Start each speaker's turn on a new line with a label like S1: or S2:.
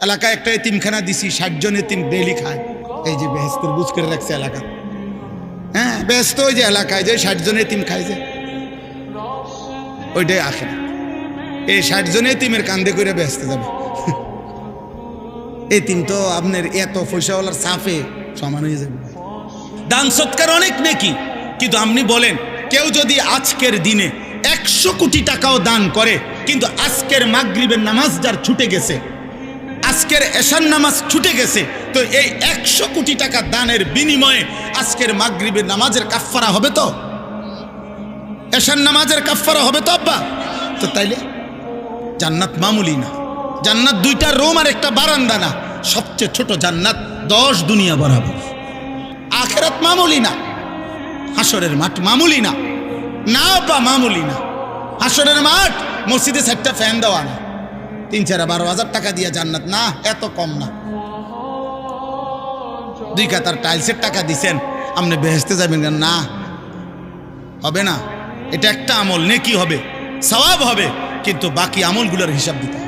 S1: এলাকায় একটা এতিমখানা দিছি ষাট জন এতিম ডেলি খায়। এই যে বেহেস্তের বুঝ করে রাখছে এলাকা। হ্যাঁ ব্যস্ত ওই যে এলাকায় যে ষাট জন এতিম খায় যে। ওইটাই আখে এই ষাট জন এতিমের কান্দে করে ব্যস্ত যাবে। এতিম তো আপনার এত পয়সাওয়ালার সাফে সমান হয়ে যাবে। দান সৎকার অনেক নেকি, কিন্তু আপনি বলেন, কেউ যদি আজকের দিনে একশো কোটি টাকাও দান করে, কিন্তু আজকের মাগরিবের নামাজ যার ছুটে গেছে আজকের এশান নামাজ ছুটে গেছে। তো এই একশো কোটি টাকা দানের বিনিময়ে আজকের মাগরিবের নামাজের কাফফারা হবে তো? এশান নামাজের কাফফারা হবে তো আব্বা? তো তাইলে জান্নাত মামুলি না। জান্নাত দুইটা রোম আর একটা বারান্দা না। সবচেয়ে ছোট জান্নাত দশ দুনিয়া বরাবর। আখেরাত মামুলি না। হাসরের মাঠ মামুলি না। না বা মামুলি না। হাসরের মাঠ মসজিদে চারটা ফ্যান দেওয়া না। তিন চার বারো হাজার টাকা দিয়ে জান্নাত। না, এত কম না। দুই কাতার টাইলসের টাকা দিছেন, আপনি বেহেসতে যাবেন? না, হবে না। এটা একটা আমল, নেকি হবে স্বভাব হবে, কিন্তু বাকি আমলগুলোর হিসাব দিতে